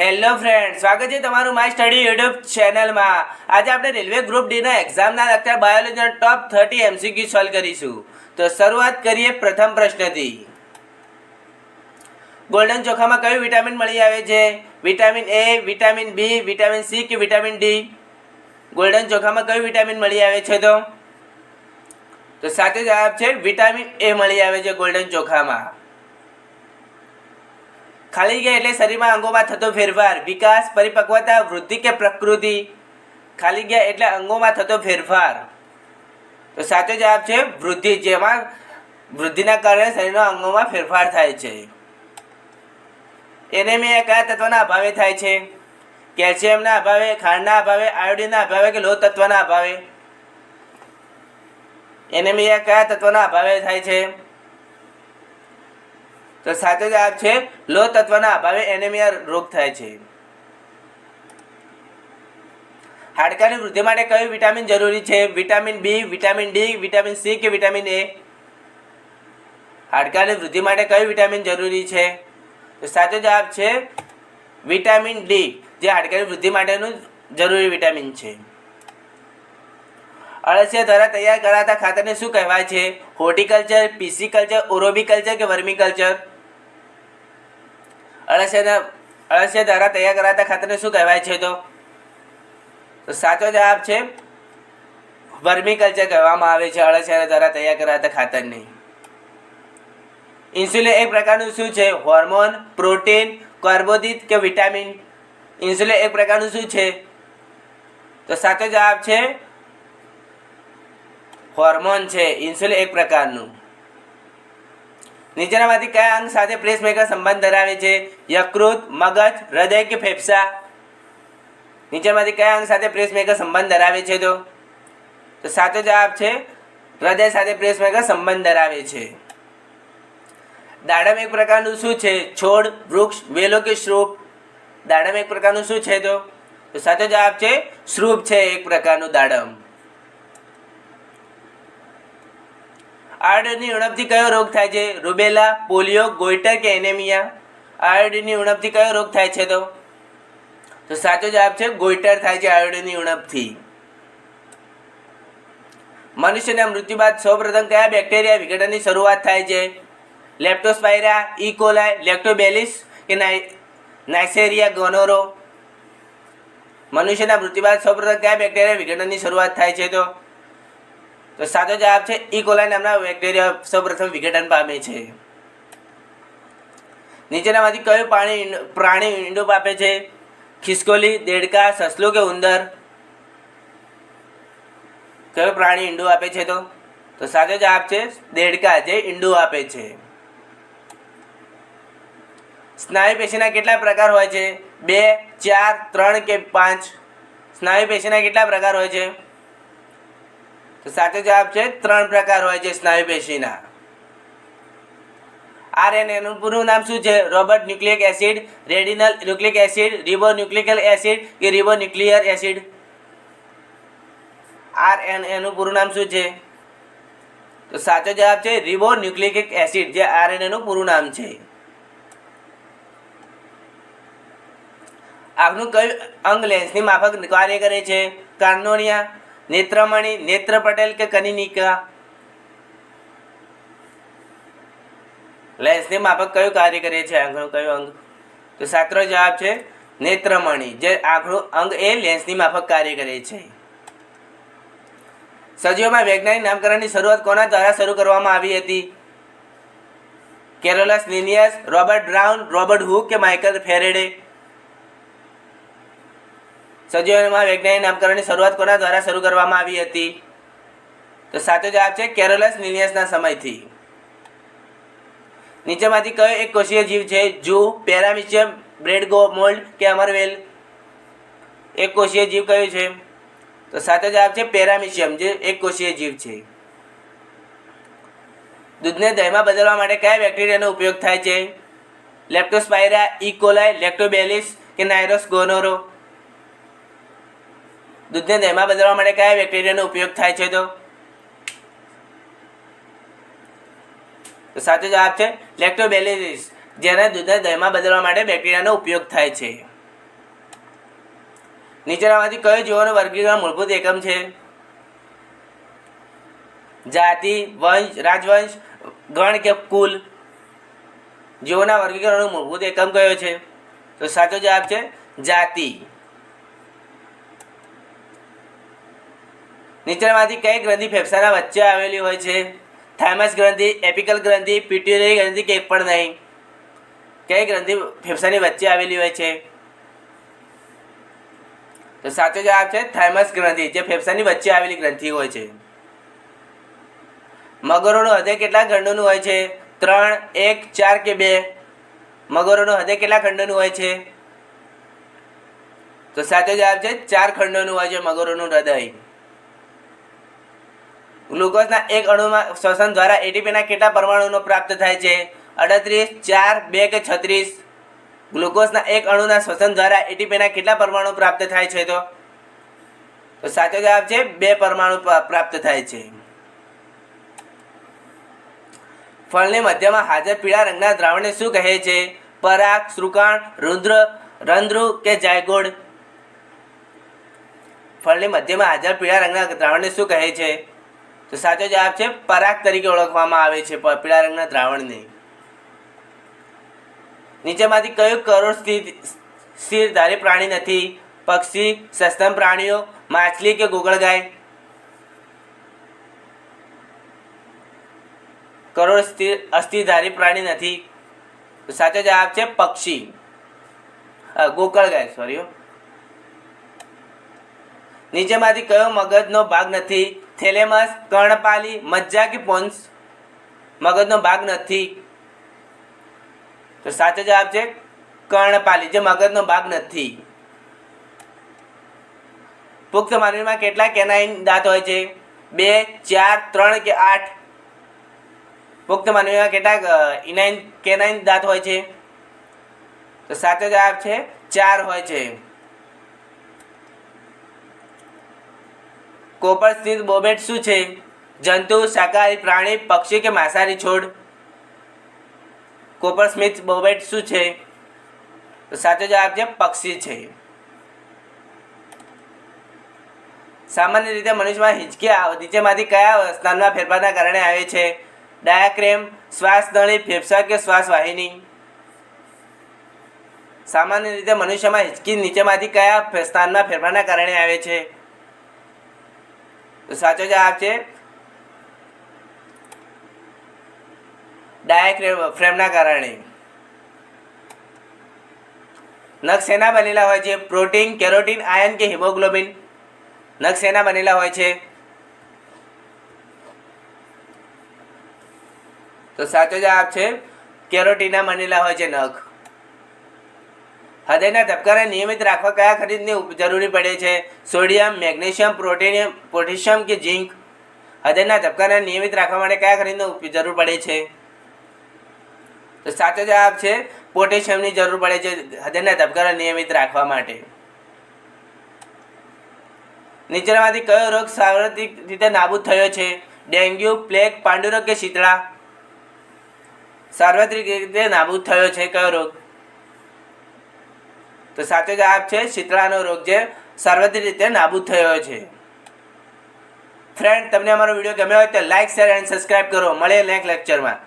Hello friend સ્વાગત છે તમારું માય સ્ટડી યુટ્યુબ ચેનલમાં આજે આપણે રેલવે ગ્રુપ ડીના એક્ઝામના લગતા બાયોલોજીના ટોપ થર્ટી એમસીક્યુ સોલ્વ કરીશું. તો શરૂઆત કરીએ પ્રથમ પ્રશ્નથી. ગોલ્ડન ચોખામાં કયું વિટામિન મળી આવે છે? Vitamin A vitamin B vitamin C કે વિટામિન ડી ગોલ્ડન ચોખામાં કયું વિટામિન મળી આવે છે તો? તો સાચો જવાબ છે વિટામિન એ મળી આવે છે ગોલ્ડન ચોખામાં. ખાલી ગયા એટલે શરીરમાં અંગોમાં થતો ફેરફાર, વિકાસ, પરિપક્વતા, વૃદ્ધિ કે પ્રકૃતિ. ખાલી ગયા એટલે અંગોમાં થતો ફેરફાર. તો સાચો જવાબ છે વૃદ્ધિ, જેમાં વૃદ્ધિના કારણે શરીરના અંગોમાં ફેરફાર થાય છે. એનેમિયા કયા તત્વના અભાવે થાય છે? કેલ્શિયમના અભાવે, ખાંડના અભાવે, આયોડિનના અભાવે કે લોહ તત્વના અભાવે? એનેમિયા કયા તત્વના અભાવે થાય છે? તો સાચો જવાબ છે લોહ તત્વના અભાવે એનેમિયા રોગ થાય છે. હાડકાની વૃદ્ધિ માટે કયું વિટામિન જરૂરી છે? Vitamin B vitamin D vitamin C કે વિટામિન એ હાડકાની વૃદ્ધિ માટે કયું વિટામિન જરૂરી છે? તો સાચો જવાબ છે વિટામિન ડી જે હાડકાની વૃદ્ધિ માટેનું જરૂરી વિટામિન છે. અળસિયા દ્વારા તૈયાર કરાતા ખાતરને શું કહેવાય છે? હોર્ટિકલ્ચર પિસિકલ્ચર ઓરોબિકલ્ચર કે વર્મિકલ્ચર અળસિયાના અળસિયા દ્વારા તૈયાર કરાતા ખાતરને શું કહેવાય છે તો? સાચો જવાબ છે, વર્મિકલ્ચર કહેવામાં આવે છે, અળસિયા દ્વારા તૈયાર કરાતા ખાતરને. ઇન્સ્યુલિન એક પ્રકારનું શું છે? હોર્મોન, પ્રોટીન, કાર્બોદિત કે વિટામિન. ઇન્સ્યુલિન એક પ્રકારનું શું છે? તો સાચો જવાબ છે, હોર્મોન છે. ઇન્સ્યુલિન એક પ્રકારનું. નીચેનામાંથી કયા અંગ સાથે પ્રેસમેકર સંબંધ ધરાવે છે? યકૃત, મગજ, હૃદય કે ફેફસા? નીચેમાંથી કયા અંગ સાથે પ્રેસમેકર સંબંધ ધરાવે છે તો? તો સાચો જવાબ છે, હૃદય સાથે પ્રેસમેકર સંબંધ ધરાવે છે. દાડમ એક પ્રકારનું શું છે? છોડ, વૃક્ષ, વેલો કે શ્રુપ? દાડમ એક પ્રકારનું શું છે તો સાચો જવાબ છે, શ્રુપ છે એક પ્રકારનું દાડમ. આયોડિનની ઉણપથી કયો રોગ થાય છે? રૂબેલા, પોલિયો ગોઈટર કે એનેમિયા? આયોડિનની ઉણપથી કયો રોગ થાય છે તો? તો સાચો જવાબ છે ગોઈટર થાય છે આયોડિનની ઉણપથી. મનુષ્યના મૃત્યુ બાદ સૌપ્રથમ કયા બેક્ટેરિયા વિઘટનની શરૂઆત થાય છે? લેપ્ટોસ્પાયરા ઇકોલાય લેક્ટોબેલિસ કે નાઇસેરિયા ગોનોરો? મનુષ્યના મૃત્યુ બાદ સૌપ્રથમ કયા બેક્ટેરિયા વિઘટનની શરૂઆત થાય છે તો? તો સાચો જવાબ છે ઇકોલાઈ નામના બેક્ટેરિયા સૌપ્રથમ વિઘટન પામે છે. નીચેનામાંથી કયું પાણી પ્રાણી ઈંડો પાપે છે? ખિસકોલી, દેડકા, સસલું કે ઉંદર? કયો પ્રાણી ઈંડું આપે છે તો? તો સાચો જવાબ છે દેડકા, જે ઈંડું આપે છે. સ્નાયુ પેશીના કેટલા પ્રકાર હોય છે? બે, ચાર, ત્રણ કે પાંચ? સ્નાયુ પેશીના કેટલા પ્રકાર હોય છે? તો સાચો જવાબ છે ત્રણ પ્રકાર હોય છે સ્નાયુ પેશીના. આરએનએનું પૂરું નામ શું છે? રોબર્ટ ન્યુક્લિક એસિડ, રેડિનલ nucleic acid ribonucleic acid કે રિબો ન્યુક્લિયર એસિડ? આરએનએનું પૂરું નામ શું છે? તો સાચો જવાબ છે રિબો ન્યુક્લિક એસિડ, જે આરએનએનું પૂરું નામ છે. આગનું કયું અંગ લેન્સની માફક કાર્ય કરે છે? કાર્નોનિયા નેત્રમણી, નેત્ર પટેલ કે કનિનિકા? લેન્સની માફક કયું કાર્ય કરે છે આંખનું કયું અંગ? તો સાચો જવાબ છે નેત્રમણી. જે આંખનું અંગ એ લેન્સની માફક કાર્ય કરે છે. સજીવોમાં વૈજ્ઞાનિક નામકરણની શરૂઆત કોના દ્વારા શરૂ કરવામાં આવી હતી? Carolus Linnaeus, Robert Brown, Robert Hooke કે માઇકલ ફેરેડે? સજીવોમાં વૈજ્ઞાનિક નામકરણની શરૂઆત કોના દ્વારા શરૂ કરવામાં આવી હતી? તો સાચો જવાબ છે કેરોલસ લિનિયસના સમયથી. નીચેમાંથી કયો એક કોષીય જીવ છે? જૂ, પેરામિશિયમ બ્રેડગો મોલ્ડ કે અમરવેલ? એક કોષીય જીવ કયો છે? તો સાચો જવાબ છે પેરામિશિયમ, જે એક કોષીય જીવ છે. દૂધને દહીંમાં બદલવા માટે કયા બેક્ટેરિયાનો ઉપયોગ થાય છે? લેપ્ટોસ્પાયરા ઇકોલાય લેક્ટોબેલિસ કે નાયરોસ ગોનોરો? દૂધને દહીંમાં બદલવા માટે કયા બેક્ટેરિયાનો ઉપયોગ થાય છે તો? સાચો જવાબ છે લેક્ટોબેલેરિસ જેને દૂધને દહીંમાં બદલવા માટે બેક્ટેરિયાનો ઉપયોગ થાય છે. નીચેનામાંથી કયો જીવોનું વર્ગીકરણ મૂળભૂત એકમ છે? જાતિ, વંશ, રાજવંશ, ગણ કે કુલ? જીવોના વર્ગીકરણનો મૂળભૂત એકમ કયો છે? તો સાચો જવાબ છે જાતિ. નીચેનામાંથી કઈ ગ્રંથિ ફેફસાના વચ્ચે આવેલી હોય છે? થાઇમસ ગ્રંથિ, એપિકલ ગ્રંથિ પિટ્યુટરી ગ્રંથિ કે પણ નહીં? કઈ ગ્રંથિ ફેફસાની વચ્ચે આવેલી હોય છે? તો સાચો જવાબ છે થાઇમસ ગ્રંથિ, જે ફેફસાની વચ્ચે આવેલી ગ્રંથિ હોય છે. મગરોનું હૃદય કેટલા ખંડોનું હોય છે? ત્રણ, એક, ચાર કે બે? મગરોનું હૃદય કેટલા ખંડોનું હોય છે? તો સાચો જવાબ છે ચાર ખંડોનું હોય છે મગરોનું હૃદય. ગ્લુકોઝના એક અણુમાં શ્વસન દ્વારા એટીપીના કેટલા પરમાણુનો પ્રાપ્ત થાય છે? અડત્રીસ, ચાર, બે કે છત્રીસ? ગ્લુકોઝના એક અણુના શ્વસન દ્વારા એટીપીના કેટલા પરમાણુ પ્રાપ્ત થાય છે તો? તો સાચો જવાબ છે, બે પરમાણુ પ્રાપ્ત થાય છે. ફળની મધ્યમાં હાજર પીળા રંગના દ્રાવણને શું કહે છે? પરાગ, શ્રુકાણ, રુદ્ર, રંધ્રુ કે જાયગોડ ફળની મધ્યમાં હાજર પીળા રંગના દ્રાવણને શું કહે છે? તો સાચો જવાબ છે પરાગ તરીકે ઓળખવામાં આવે છે પીળા રંગના દ્રાવણને. નીચેમાંથી કયું કરોડ સ્થિર સ્થિરધારી પ્રાણી નથી? પક્ષી, સસ્તન પ્રાણીઓ, માછલી કે ગોગળગાય કરોડ સ્થિર અસ્થિધારી પ્રાણી નથી. સાચો જવાબ છે પક્ષી. ગોકળ ગાય સોરી નીચેમાંથી કયો મગજનો ભાગ નથી? થેલેમસ, કર્ણપાલી, મજ્જા કે પોન્સ? મગજનો ભાગ નથી. તો સાચો જવાબ છે કર્ણપાલી, જે મગજનો ભાગ નથી. પુખ્ત માનવીમાં કેટલા કેનાઇન દાંત હોય છે? બે, ચાર, ત્રણ કે આઠ? પુખ્ત માનવીમાં કેટલા ઇનાઇન કેનાઇન દાંત હોય છે? તો સાચો જવાબ છે ચાર હોય છે. કોપર સ્થિત બોબેટ શું છે? જંતુ, શાકાહારી પ્રાણી, પક્ષી કે માંસાહારી છોડ? કોપર સ્મિથ બોબેટ શું છે? સાચો જવાબ છે પક્ષી છે. સામાન્ય રીતે મનુષ્યમાં હિંચકી આ- નીચેમાંથી કયા સ્થાનમાં ફેરફારના કારણે આવે છે? ડાયાક્રેમ શ્વાસ નળી ફેફસા કે શ્વાસ વાહિની સામાન્ય રીતે મનુષ્યમાં હિંચકી નીચેમાંથી કયા સ્થાનમાં ફેરફારના કારણે આવે છે? તો સાચો જવાબ છે ડાયરેક્ટ ફ્રેમના કારણે. નખ શેના બનેલા હોય છે? પ્રોટીન, કેરોટીન, આયન કે હિમોગ્લોબિન? નખ શેના બનેલા હોય છે? તો સાચો જવાબ છે કેરોટીના બનેલા હોય છે નખ. હૃદયના ધબકારા નિયમિત રાખવા કયા ઉપ- જરૂરી પડે છે? સોડિયમ, મેગ્નેશિયમ, પ્રોટીન, પોટેશિયમ કે ઝીંક? હૃદયના ધબકારા નિયમિત રાખવા માટે કયા ઉપ- જરૂર પડે છે? તો સાચો જવાબ છે, પોટેશિયમની જરૂર પડે છે હૃદયના ધબકારા નિયમિત રાખવા માટે. નીચેનામાંથી કયો રોગ સાર્વત્રિક રીતે નાબૂદ થયો છે? ડેન્ગ્યુ, પ્લેગ, પાંડુરોગ કે શીતળા? સાર્વત્રિક રીતે નાબૂદ થયો છે કયો રોગ? તો સાચો જવાબ છે, શીતળાનો રોગ જે સાર્વત્રિક રીતે નાબૂદ થયો છે. ફ્રેન્ડ તમને અમારો વીડિયો ગમ્યો હોય તો લાઈક શેર એન્ડ સબસ્ક્રાઇબ કરો. મળે નેક્સ્ટ લેક્ચરમાં